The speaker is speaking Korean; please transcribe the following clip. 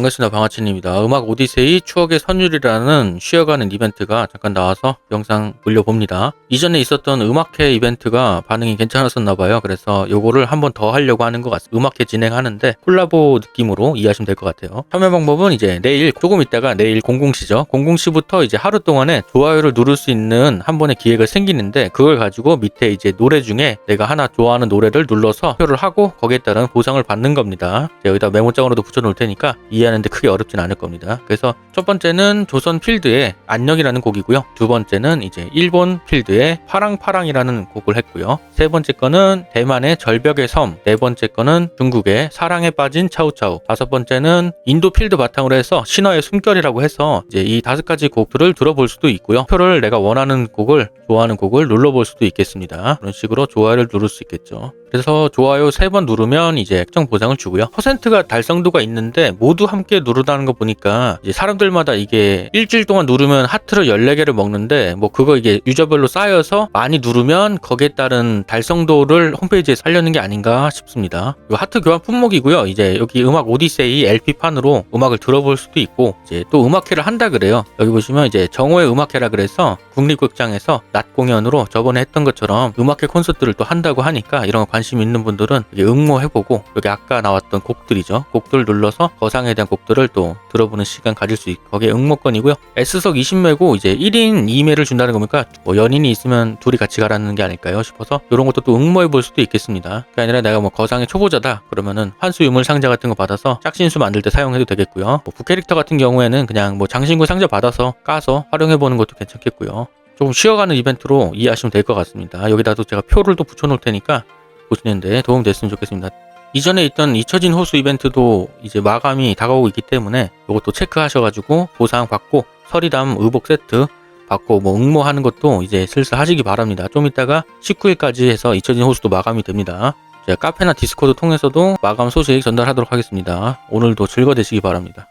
반갑습니다. 방아치입니다. 음악 오디세이 추억의 선율이라는 쉬어가는 이벤트가 잠깐 나와서 영상 올려봅니다. 이전에 있었던 음악회 이벤트가 반응이 괜찮았었나 봐요. 그래서 요거를 한번 더 하려고 하는 것 같습니다. 음악회 진행하는데 콜라보 느낌으로 이해하시면 될 것 같아요. 참여 방법은 이제 내일 조금 있다가 내일 00시죠. 00시부터 이제 하루 동안에 좋아요를 누를 수 있는 한 번의 기회가 생기는데 그걸 가지고 밑에 이제 노래 중에 내가 하나 좋아하는 노래를 눌러서 표를 하고 거기에 따른 보상을 받는 겁니다. 여기다 메모장으로도 붙여놓을 테니까 이해 하는데 크게 어렵진 않을 겁니다. 그래서 첫 번째는 조선 필드의 안녕이라는 곡이고요. 두 번째는 이제 일본 필드의 파랑파랑이라는 곡을 했고요. 세 번째 거는 대만의 절벽의 섬, 네 번째 거는 중국의 사랑에 빠진 차우차우, 다섯 번째는 인도 필드 바탕으로 해서 신화의 숨결이라고 해서 이제 이 다섯 가지 곡들을 들어볼 수도 있고요. 표를 내가 원하는 곡을 좋아하는 곡을 눌러볼 수도 있겠습니다. 그런 식으로 좋아요를 누를 수 있겠죠. 그래서 좋아요 세 번 누르면 이제 특정 보상을 주고요. 퍼센트가 달성도가 있는데 모두 함께 누르다는 거 보니까 이제 사람들마다 이게 일주일 동안 누르면 하트를 14개를 먹는데 뭐 그거 이게 유저별로 쌓여서 많이 누르면 거기에 따른 달성도를 홈페이지에 살려는 게 아닌가 싶습니다. 이 하트 교환 품목이고요. 이제 여기 음악 오디세이 LP판으로 음악을 들어볼 수도 있고 이제 또 음악회를 한다 그래요. 여기 보시면 이제 정오의 음악회라 그래서 국립극장에서 낮 공연으로 저번에 했던 것처럼 음악회 콘서트를 또 한다고 하니까 이런 거 관심 있는 분들은 응모해보고 여기 아까 나왔던 곡들이죠. 곡들 눌러서 거상에 대한 곡들을 또 들어보는 시간 가질 수 있고 거기에 응모권이고요. S석 20매고 이제 1인 2매를 준다는 겁니까? 뭐 연인이 있으면 둘이 같이 가라는 게 아닐까요 싶어서 이런 것도 또 응모해 볼 수도 있겠습니다. 그게 아니라 내가 뭐 거상의 초보자다 그러면은 환수 유물 상자 같은 거 받아서 짝신수 만들 때 사용해도 되겠고요. 뭐 부캐릭터 같은 경우에는 그냥 뭐 장신구 상자 받아서 까서 활용해 보는 것도 괜찮겠고요. 조금 쉬어가는 이벤트로 이해하시면 될 것 같습니다. 여기다 도 제가 표를 또 붙여놓을 테니까 보시는데 도움 됐으면 좋겠습니다. 이전에 있던 잊혀진 호수 이벤트도 이제 마감이 다가오고 있기 때문에 이것도 체크하셔가지고 보상 받고 서리담 의복 세트 받고 뭐 응모하는 것도 이제 슬슬 하시기 바랍니다. 좀 이따가 19일까지 해서 잊혀진 호수도 마감이 됩니다. 카페나 디스코드 통해서도 마감 소식 전달하도록 하겠습니다. 오늘도 즐거되시기 바랍니다.